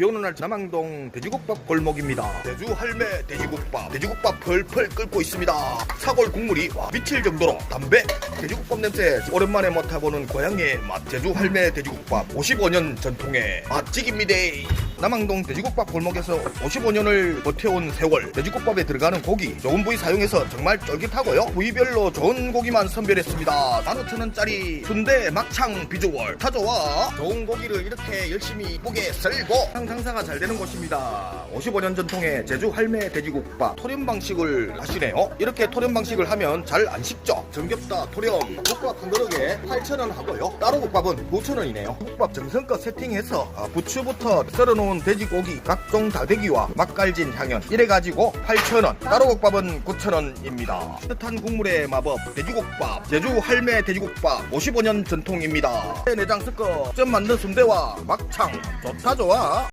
비 오는 날 남항동 돼지국밥 골목입니다. 제주 할매 돼지국밥, 돼지국밥 펄펄 끓고 있습니다. 사골 국물이 와 미칠 정도로 담배 돼지국밥 냄새 오랜만에 맡아보는 고향의 맛. 제주 할매 돼지국밥 55년 전통의 맛집입니다. 남항동 돼지국밥 골목에서 55년을 버텨온 세월. 돼지국밥에 들어가는 고기 좋은 부위 사용해서 정말 쫄깃하고요. 부위별로 좋은 고기만 선별했습니다. 15,000원짜리 순대 막창 비주얼. 찾아와 좋은 고기를 이렇게 열심히 이쁘게 썰고 상상사가 잘 되는 곳입니다. 55년 전통의 제주 할매 돼지국밥 토렴 방식을 하시네요. 이렇게 토렴 방식을 하면 잘 안 식죠? 정겹다 토렴. 국밥 한 그릇에 8,000원 하고요. 따로 국밥은 9,000원이네요. 국밥 정성껏 세팅해서 아, 부추부터 썰어놓은 돼지고기 각종 다대기와 맛깔진 향연. 이래가지고 8,000원. 따로 국밥은 9,000원입니다. 뜨뜻한 국물의 마법 돼지국밥. 제주 할매 돼지국밥 55년 전통입니다. 내장 섞어 점 만든 순대와 막창. 좋다 좋아